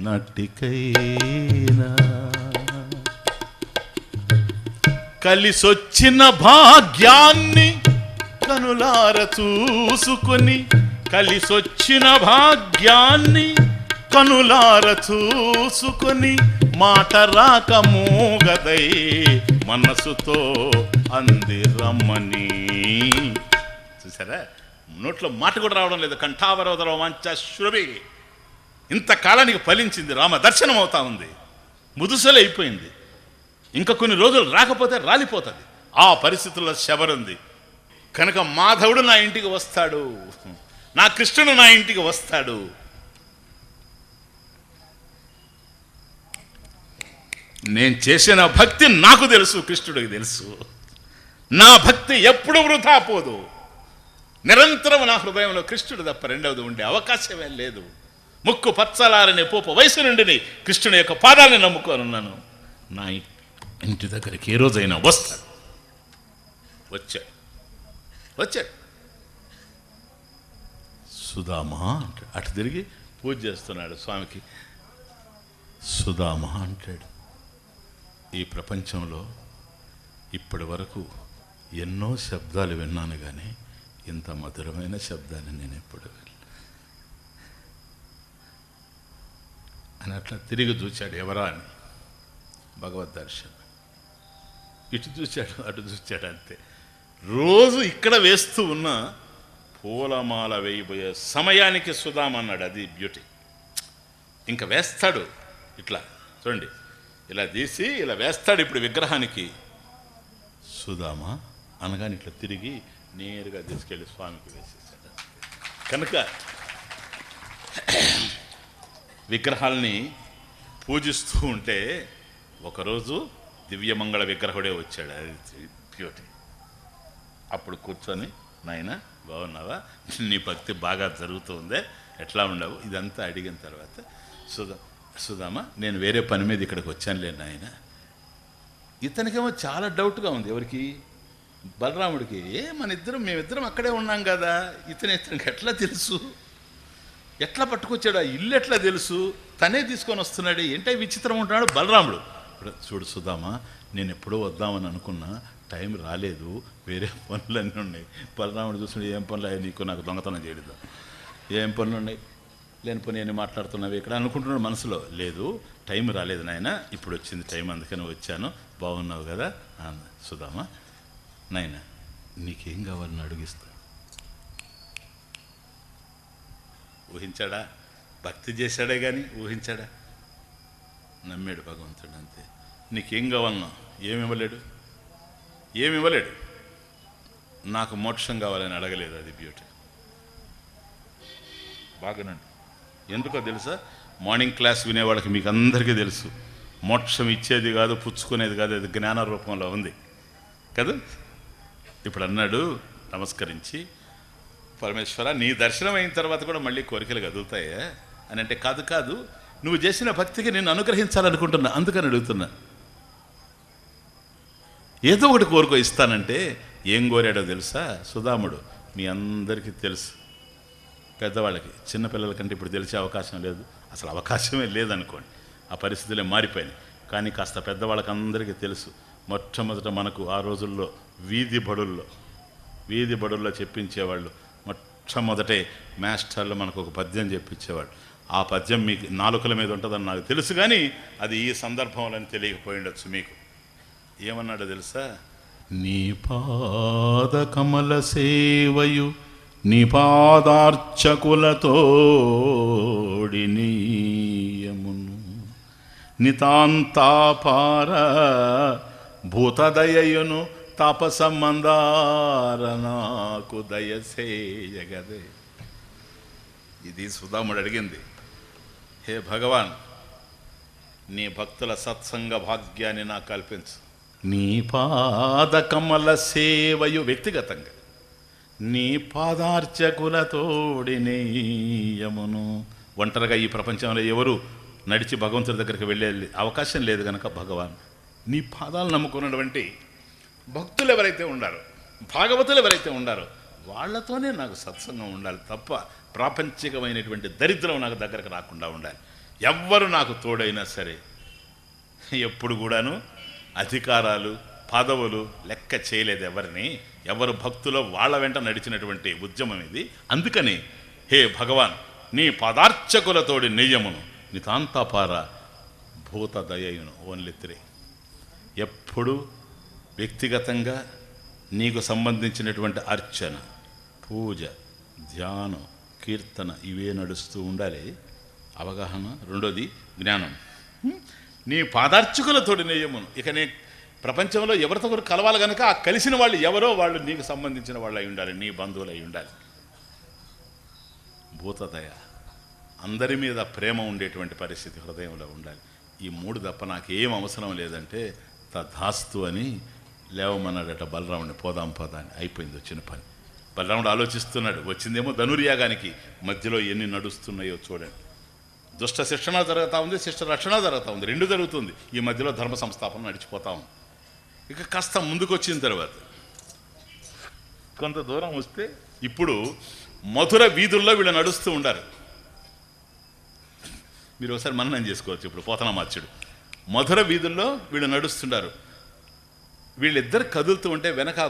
ఎన్నటికైనా కలిసొచ్చిన భాగ్యాన్ని కనులార చూసుకొని కలిసొచ్చిన భాగ్యాన్ని కనులార చూసుకొని మాట రాక మూగదై మనసుతో అంది రమ్మని చూసారా? నోట్లో మాట కూడా రావడం లేదు. కంఠావరోధర మంచ శృభి. ఇంతకాలానికి ఫలించింది రామ దర్శనం అవుతా ఉంది. ముదుసలైపోయింది ఇంకా కొన్ని రోజులు రాకపోతే రాలిపోతుంది. ఆ పరిస్థితుల్లో శబరుంది. కనుక మాధవుడు నా ఇంటికి వస్తాడు. నా కృష్ణుడు నా ఇంటికి వస్తాడు. నేను చేసిన భక్తి నాకు తెలుసు కృష్ణుడికి తెలుసు. నా భక్తి ఎప్పుడు వృధా పోదు. నిరంతరం నా హృదయంలో కృష్ణుడు తప్ప రెండవది ఉండే అవకాశమే లేదు. ముక్కు పచ్చలారని పోపు వయసు నుండి కృష్ణుని యొక్క పాదాన్ని నమ్ముకోనున్నాను. నా ఇంటి దగ్గరికి ఏ రోజైనా వస్తాడు వచ్చాడు వచ్చాడు సుధామా అంటాడు. అటు తిరిగి పూజ చేస్తున్నాడు స్వామికి. సుధామా అంటాడు. ఈ ప్రపంచంలో ఇప్పటి వరకు ఎన్నో శబ్దాలు విన్నాను కానీ ఇంత మధురమైన శబ్దాన్ని నేను ఎప్పుడు అని అట్లా తిరిగి చూచాడు ఎవరా అని. భగవద్ దర్శనం. ఇటు చూశాడు అటు చూశాడు అంతే. రోజు ఇక్కడ వేస్తూ ఉన్న పూలమాల వేయబోయే సమయానికి సుధామన్నాడు అది బ్యూటీ. ఇంకా వేస్తాడు ఇట్లా చూడండి. ఇలా తీసి ఇలా వేస్తాడు ఇప్పుడు విగ్రహానికి. సుధామ? అనగానే ఇట్లా తిరిగి నేరుగా తీసుకెళ్ళి స్వామికి వేసేసాడు. కనుక విగ్రహాల్ని పూజిస్తూ ఉంటే ఒకరోజు దివ్యమంగళ విగ్రహుడే వచ్చాడు. అది బ్యూటీ అప్పుడు కూర్చొని నాయన బాగున్నావా? నీ భక్తి బాగా జరుగుతుందే ఎట్లా ఉండవు? ఇదంతా అడిగిన తర్వాత సుధా సుధామ నేను వేరే పని మీద ఇక్కడికి వచ్చానులే నాయన. ఇతనికేమో చాలా డౌట్గా ఉంది ఎవరికి? బలరాముడికి ఏ మన ఇద్దరం మేమిద్దరం అక్కడే ఉన్నాం కదా. ఇతను ఇతనికి ఎట్లా తెలుసు? ఎట్లా పట్టుకొచ్చాడు? ఆ ఇల్లు ఎట్లా తెలుసు? తనే తీసుకొని వస్తున్నాడు. ఏంటో విచిత్రం ఉంటున్నాడు బలరాముడు. ఇప్పుడు చూడు సుధామా నేను ఎప్పుడో వద్దామని అనుకున్నా టైం రాలేదు. వేరే పనులన్నీ ఉన్నాయి. బలరాముడు చూస్తుంటే ఏం పనులు నీకు? నాకు దొంగతనం చేయలేదు. ఏం పనులు ఉన్నాయి? లేని పని అని మాట్లాడుతున్నావు ఇక్కడ. అనుకుంటున్నాడు మనసులో. లేదు టైం రాలేదు నాయన. ఇప్పుడు వచ్చింది టైం అందుకని వచ్చాను. బాగున్నావు కదా? సుధామా. నాయన నీకేం కావాలని అడిగిస్తా. ఊహించాడా? భక్తి చేశాడే కానీ ఊహించాడా? నమ్మాడు భగవంతుడు అంతే. నీకేం కావాలన్నా? ఏమి ఇవ్వలేడు ఏమి ఇవ్వలేడు నాకు మోక్షం కావాలని అడగలేదు అది బ్యూటీ బాగానండి ఎందుకో తెలుసా? మార్నింగ్ క్లాస్ వినేవాళ్ళకి మీకు అందరికీ తెలుసు. మోక్షం ఇచ్చేది కాదు పుచ్చుకునేది కాదు అది జ్ఞాన రూపంలో ఉంది. కదా? ఇప్పుడు అన్నాడు నమస్కరించి పరమేశ్వర నీ దర్శనం అయిన తర్వాత కూడా మళ్ళీ కోరికలు కదులుతాయా? అని అంటే కాదు కాదు. నువ్వు చేసిన భక్తికి నేను అనుగ్రహించాలనుకుంటున్నా అందుకని అడుగుతున్నా. ఏదో ఒకటి కోరుకో ఇస్తానంటే ఏం కోరాడో తెలుసా? సుధాముడు మీ అందరికీ తెలుసు. పెద్దవాళ్ళకి చిన్నపిల్లల కంటే ఇప్పుడు తెలిసే అవకాశం లేదు. అసలు అవకాశమే లేదనుకోండి. ఆ పరిస్థితులే మారిపోయినాయి. కానీ కాస్త పెద్దవాళ్ళకి అందరికీ తెలుసు. మొట్టమొదట మనకు ఆ రోజుల్లో వీధి బడుల్లో వీధి బడుల్లో చెప్పించేవాళ్ళు. మొట్టమొదటే మాస్టర్లు మనకు ఒక పద్యం చెప్పించేవాడు ఆ పద్యం మీకు నాలుకల మీద ఉంటుందని నాకు తెలుసు కానీ అది ఈ సందర్భంలో తెలియకపోయిండొచ్చు మీకు. ఏమన్నాడో తెలుసా? నీ పాద కమల సేవయు నీ పాదార్చకులతోడి నీయమును నితాంతాపార భూతదయయును తపసమందార నాకు దయసేయగదే ఇది సుధాముడు అడిగింది. హే భగవాన్ నీ భక్తుల సత్సంగ భాగ్యాన్ని నాకు కల్పించు. నీ పాద కమల సేవయు వ్యక్తిగతంగా నీ పాదార్చకులతోడి నేయమును. ఒంటరిగా ఈ ప్రపంచంలో ఎవరు నడిచి భగవంతుడి దగ్గరికి వెళ్ళే అవకాశం లేదు కనుక భగవాన్. నీ పాదాలు నమ్ముకున్నటువంటి భక్తులు ఎవరైతే ఉండారో భాగవతులు ఎవరైతే ఉండారో వాళ్ళతోనే నాకు సత్సంగం ఉండాలి తప్ప ప్రాపంచికమైనటువంటి దరిద్రం నాకు దగ్గరకు రాకుండా ఉండాలి. ఎవ్వరు నాకు తోడైనా సరే ఎప్పుడు కూడాను అధికారాలు పదవులు లెక్క చేయలేదు ఎవరిని. ఎవరు భక్తులో వాళ్ళ వెంట నడిచినటువంటి ఉద్యమం ఇది. అందుకని హే భగవాన్ నీ పదార్చకులతోడి నెయ్యమును నితాంతపార భూత దయయును ఓన్లీ త్రీ ఎప్పుడు వ్యక్తిగతంగా నీకు సంబంధించినటువంటి అర్చన పూజ ధ్యానం కీర్తన ఇవే నడుస్తూ ఉండాలి. అవగాహన. రెండోది జ్ఞానం. నీ పాదార్చకులతోటి నేయమును ఇక నీ ప్రపంచంలో ఎవరితో ఒకరు కలవాలి కనుక ఆ కలిసిన వాళ్ళు ఎవరో వాళ్ళు నీకు సంబంధించిన వాళ్ళు అయి ఉండాలి నీ బంధువులు అయి ఉండాలి. భూతదయ. అందరి మీద ప్రేమ ఉండేటువంటి పరిస్థితి హృదయంలో ఉండాలి. ఈ మూడు తప్ప నాకేం అవసరం లేదంటే తధాస్తు అని లేవమన్నాడట బలరాముడిని పోదాం పోదాని అయిపోయింది వచ్చిన పని. బలరాముడు ఆలోచిస్తున్నాడు వచ్చిందేమో ధనుర్యాగానికి మధ్యలో ఎన్ని నడుస్తున్నాయో చూడండి. దుష్ట శిక్షణ జరుగుతూ ఉంది శిష్ట రక్షణ జరుగుతూ ఉంది రెండు జరుగుతుంది. ఈ మధ్యలో ధర్మ సంస్థాపన నడిచిపోతా ఉంది. ఇక కాస్త ముందుకు వచ్చిన తర్వాత కొంత దూరం వస్తే ఇప్పుడు మధుర వీధుల్లో వీళ్ళు నడుస్తూ ఉండారు. మీరు ఒకసారి మననం చేసుకోవచ్చు ఇప్పుడు పోతన మార్చుడు. మధుర వీధుల్లో వీళ్ళు నడుస్తుండారు. వీళ్ళిద్దరు కదులుతూ ఉంటే వెనక ఆ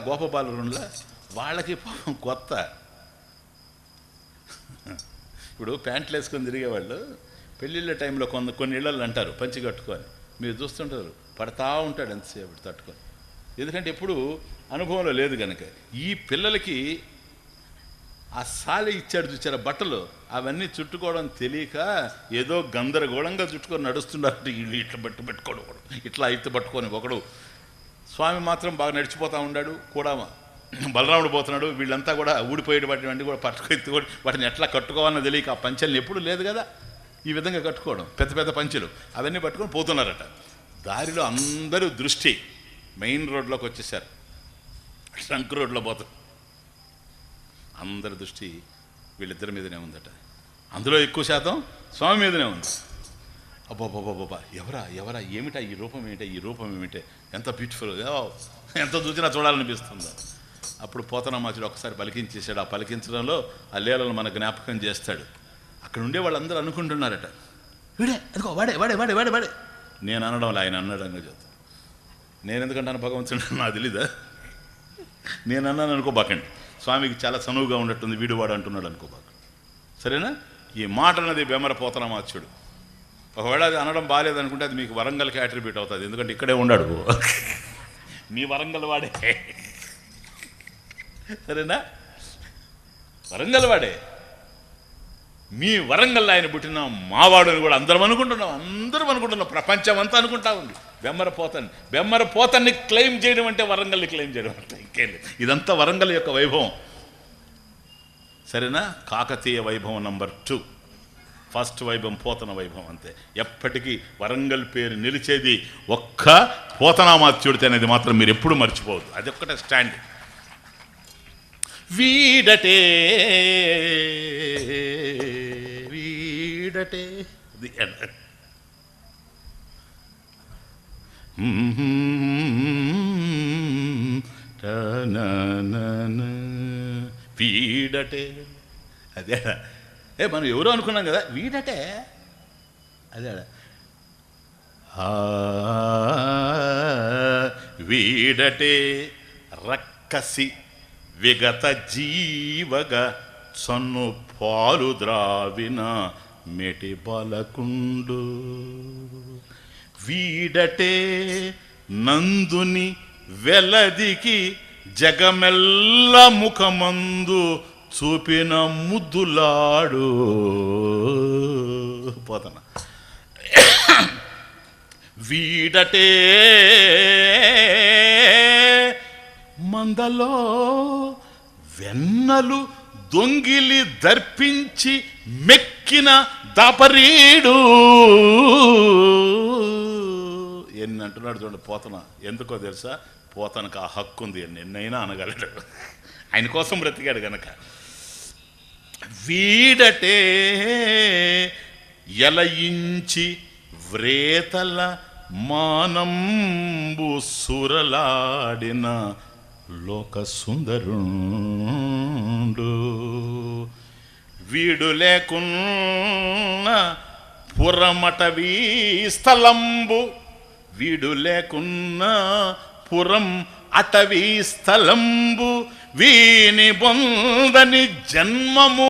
వాళ్ళకి పాపం కొత్త. ఇప్పుడు ప్యాంట్లు వేసుకొని తిరిగేవాళ్ళు పెళ్ళిళ్ళ టైంలో కొన్ని కొన్ని ఇళ్ళల్లో అంటారు పంచి కట్టుకొని. మీరు చూస్తుంటారు పడతా ఉంటాడు ఎంతసేపు తట్టుకొని. ఎందుకంటే ఎప్పుడు అనుభవంలో లేదు కనుక ఈ పిల్లలకి ఆ సాలి ఇచ్చాడు చూచారు బట్టలు. అవన్నీ చుట్టుకోవడం తెలియక ఏదో గందరగోళంగా చుట్టుకొని నడుస్తున్నారు. వీళ్ళు ఇట్లా బట్టు పెట్టుకోడు ఇట్లా అయితే పట్టుకొని ఒకడు. స్వామి మాత్రం బాగా నడిచిపోతూ ఉన్నాడు కూడా బలరాముడు పోతున్నాడు వీళ్ళంతా కూడా ఊడిపోయేటువంటి కూడా పట్టుకొని వాటిని ఎట్లా కట్టుకోవాలని తెలియక ఆ పంచెల్ని ఎప్పుడు లేదు కదా. ఈ విధంగా కట్టుకోవడం పెద్ద పెద్ద పంచెలు అవన్నీ పట్టుకొని పోతున్నారట. దారిలో అందరూ దృష్టి మెయిన్ రోడ్లోకి వచ్చేసారు. ట్రంక్ రోడ్లో పోతారు అందరి దృష్టి వీళ్ళిద్దరి మీదనే ఉందట. అందులో ఎక్కువ శాతం స్వామి మీదనే ఉంది. అబ్బాబాబాబా ఎవరా ఎవరా ఏమిటా ఈ రూపం ఏమిటా ఈ రూపం ఏమిటే? ఎంత బ్యూటిఫుల్ ఎంత చూసినా చూడాలనిపిస్తుందో. అప్పుడు పోతనమాచుడు ఒకసారి పలికించేశాడు. ఆ పలికించడంలో ఆ లీలను మన జ్ఞాపకం చేస్తాడు. అక్కడ ఉండే వాళ్ళందరూ అనుకుంటున్నారట. వీడే అదిగో వాడే వాడే వాడే వాడే వాడే. నేను అనడం ఆయన అన్నాడంగా చెప్తా నేను ఎందుకంటాను భగవంతుడు నాకు తెలీదా? నేను అన్నాను అనుకోబాకండి. స్వామికి చాలా చనువుగా ఉన్నట్టుంది. వీడు వాడు అంటున్నాడు అనుకోబాక. సరేనా? ఈ మాట అన్నది బెమర పోతనమాచుడు ఒకవేళ అది అనడం బాగాలేదనుకుంటే అది మీకు వరంగల్కి అట్రిబ్యూట్ అవుతుంది. ఎందుకంటే ఇక్కడే ఉండడు మీ వరంగల్ వాడే. సరేనా? వరంగల్ వాడే. మీ వరంగల్ ఆయన పుట్టిన మావాడు అని కూడా అందరం అనుకుంటున్నాం. అందరం అనుకుంటున్నాం. ప్రపంచం అంతా అనుకుంటా ఉంది. బెమ్మర పోతని. బెమ్మర పోతన్ని క్లెయిమ్ చేయడం అంటే వరంగల్ని క్లెయిమ్ చేయడం అంటే ఇంకేం ఇదంతా వరంగల్ యొక్క వైభవం. సరేనా? కాకతీయ వైభవం నంబర్ టూ ఫస్ట్ వైభవం పోతన వైభవం అంతే ఎప్పటికీ వరంగల్ పేరు నిలిచేది ఒక్క పోతనామాత్యుడితే అనేది మాత్రం మీరు ఎప్పుడు మర్చిపోవద్దు అది ఒక్కటే స్టాండ్ వీడటే వీడటే ది ఎండ్ వీడటే అదే ఏ మనం ఎవరో అనుకున్నాం కదా వీడటే. అదే ఆ, వీడటే రక్కసి విగత జీవగా సన్ను పాలు ద్రావిన మెటి బలకుండు. వీడటే నందుని వెలదికి జగమెల్ల ముఖమందు చూపిన ముద్దులాడు. పోతన వీడటే మందలో వెన్నలు దొంగిలి దర్పించి మెక్కిన దాపరీడు. ఎన్ని అంటున్నాడు చూడండి పోతన ఎందుకో తెలుసా? పోతనకు ఆ హక్కు ఉంది ఎన్నైనా అనగలడు. ఆయన కోసం బ్రతికాడు కనుక వీడటే ఎలయించి వ్రేతల మానంబు సురలాడిన లోక సుందరుండు వీడు లేకున్న పురమటవీ స్థలంబు వీడు లేకున్నా పురం అటవీ స్థలంబు వీని బొందని జన్మము